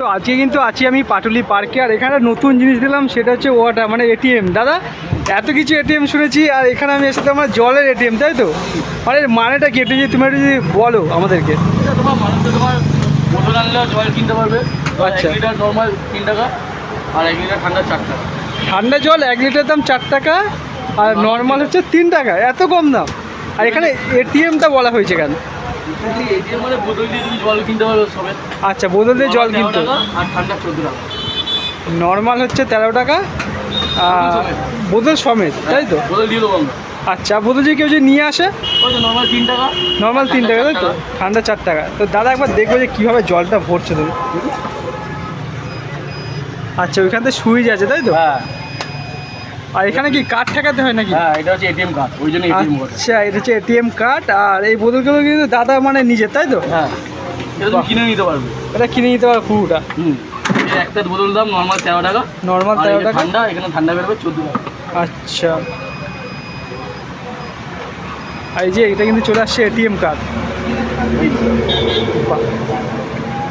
তো আজকে কিন্তু আছি আমি পাটুলি পার্কে। আর এখানে নতুন জিনিস দিলাম সেটা হচ্ছে ওয়াটার মানে এটিএম দাদা এত কিছু এটিএম শুনেছি আর এখানে আমি এসে আমার জলের এটিএম তাই তো? মানে মানেটা কি? একটু যদি তুমি একটু যদি বলো আমাদেরকে। তোমার তোমার আনলেও জল কিনতে পারবে। আচ্ছা। আচ্ছা লিটার নর্মাল তিন টাকা আর এক লিটার ঠান্ডা চার টাকা। ঠান্ডা জল এক লিটার দাম চার টাকা আর নর্মাল হচ্ছে তিন টাকা এত কম দাম। আর এখানে এটিএমটা বলা হয়েছে কেন? আচ্ছা বোতল দিয়ে জল কিনতে। নর্মাল হচ্ছে তেরো টাকা। বোতল সমেত। তাই তো? আচ্ছা বোতল যদি কেউ যদি নিয়ে আসে? নর্মাল তিন টাকা। নর্মাল তিন টাকা তাই তো? ঠান্ডা চার টাকা। তো দাদা একবার দেখব যে কীভাবে জলটা ভরছে তুমি আচ্ছা ওইখান থেকে সুইচ আছে তাই তো? হ্যাঁ। আর এখানে কি কার্ড ঠেকাতে হয় নাকি? হ্যাঁ এটা হচ্ছে এটিএম কার্ড ওই জন্য এটিএম কার্ড আচ্ছা এটা হচ্ছে এটিএম কার্ড আর এই বোতলগুলো কিন্তু দাদা মানে নিজের তাই তো? হ্যাঁ এটা তুমি কিনে নিতে পারবে। এটা কিনে নিতে পারো পুরোটা? হুম একটা বোতল দাম নর্মাল তেরো টাকা। নর্মাল তেরো টাকা? ঠান্ডা এখানে ঠান্ডা বেরোবে চোদ্দ টাকা। আচ্ছা। আর এই যে এটা কিন্তু চলে আসছে এটিএম কার্ড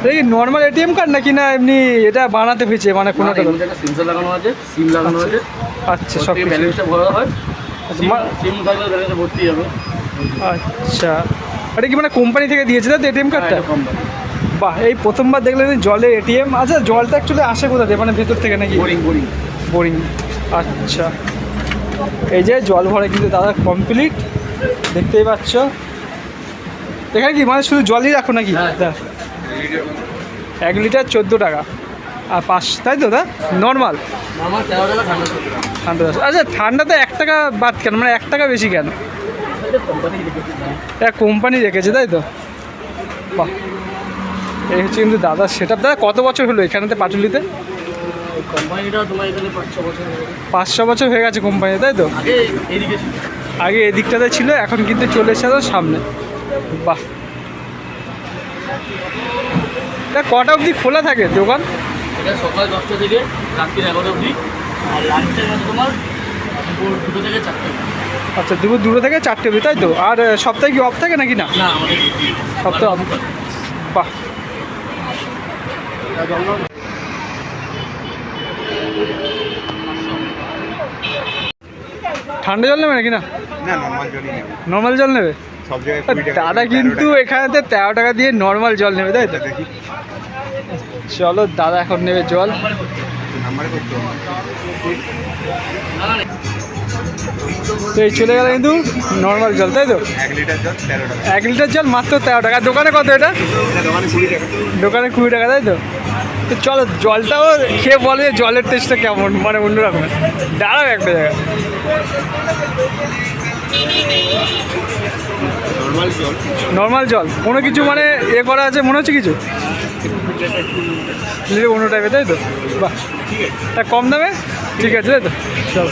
এই নর্মাল এটিএম কার্ড নাকি না এমনি এটা বানাতে হয়েছে মানে কোনো একটা সেন্সর লাগানো আছে সিম লাগানো আছে। আচ্ছা সব ব্যালেন্সটা ভরা হয়। আচ্ছা, সিম সিম থাকলে ব্যালেন্সটা ভর্তি যাবে আচ্ছা। এটা কি মানে কোম্পানি থেকে দিয়েছে তো এটিএম কার্ডটা বাহ এই প্রথমবার দেখলেন জলে এটিএম আচ্ছা জলটা অ্যাকচুয়ালি আসে কোথা থেকে? মানে ভেতর থেকে নাকি? বোরিং বোরিং বোরিং আচ্ছা। এই যে জল ভরে কিন্তু দাদা কমপ্লিট দেখতেই পাচ্ছ। এখানে কি মানে শুধু জলই রাখো নাকি? হ্যাঁ। এক লিটার চোদ্দ টাকা। আর পাঁচ তাই তো দা নর্মাল ঠান্ডা আচ্ছা ঠান্ডাতে এক টাকা বাদ কেন? মানে এক টাকা বেশি কেন? এক কোম্পানি রেখেছে তাই তো? বাহ। এই হচ্ছে কিন্তু দাদা সেট দাদা কত বছর হলো এখানেতে পাটুলিতে হয়ে। পাঁচশো বছর হয়ে গেছে কোম্পানি তাই তো? আগে এদিকটাতে ছিল এখন কিন্তু চলে এসে সামনে। বাহ। এটা কটা অবধি খোলা থাকে দোকান? এটা সকাল দশটা থেকে রাত্রি এগারোটা অবধি। আর লাঞ্চ টাইম তোমার দুপুর দুটো থেকে চারটে আচ্ছা দুপুর দুটো থেকে চারটে অবধি তাই তো? আর সপ্তাহে কি অফ থাকে নাকি না? না আমাদের সপ্তাহে অফ বাহ। ঠান্ডা জল নেবে নাকি না? না নর্মাল জল নেবে? দাদা কিন্তু। এখানেতে তেরো টাকা দিয়ে নর্মাল জল নেবে তাই তো? চলো দাদা এখন নেবে জল। তো এই চলে গেল কিন্তু নর্মাল জল তাই তো? এক লিটার জল এক লিটার জল মাত্র তেরো টাকা। দোকানে কত এটা এটা? দোকানে কুড়ি টাকা। দোকানে কুড়ি টাকা তাই তো? তো চলো জলটাও খেয়ে বলে যে জলের টেস্টটা কেমন। মানে অন্যরকম। দাঁড়াও একটা জায়গায়। নর্মাল জল। নর্মাল জল। কোনো কিছু মানে এ করা আছে মনে হচ্ছে কিছু? অন্য টাইপের তাই তো? বাহ। তা কম দামে? ঠিক আছে তাই তো? চলো।